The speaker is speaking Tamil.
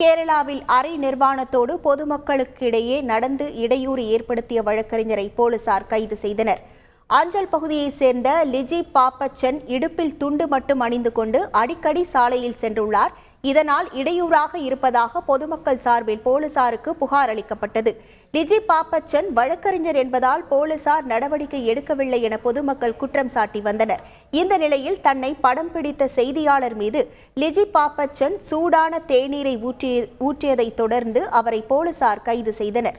கேரளாவில் அரை நிர்வாணத்தோடு பொதுமக்களுக்கிடையே நடந்து இடையூறு ஏற்படுத்திய வழக்கறிஞரை போலீசார் கைது செய்தனர். அஞ்சல் பகுதியைச் சேர்ந்த லிஜி பாப்பச்சன் இடுப்பில் துண்டு மட்டும் அணிந்து கொண்டு அடிக்கடி சாலையில் சென்றுள்ளார். இதனால் இடையூறாக இருப்பதாக பொதுமக்கள் சார்பில் போலீசாருக்கு புகார் அளிக்கப்பட்டது. லிஜி பாப்பச்சன் வழக்கறிஞர் என்பதால் போலீசார் நடவடிக்கை எடுக்கவில்லை என பொதுமக்கள் குற்றம் சாட்டி வந்தனர். இந்த நிலையில் தன்னை படம் பிடித்த செய்தியாளர் மீது லிஜி பாப்பச்சன் சூடான தேநீரை ஊற்றிய ஊற்றியதைத் தொடர்ந்து அவரை போலீசார் கைது செய்தனர்.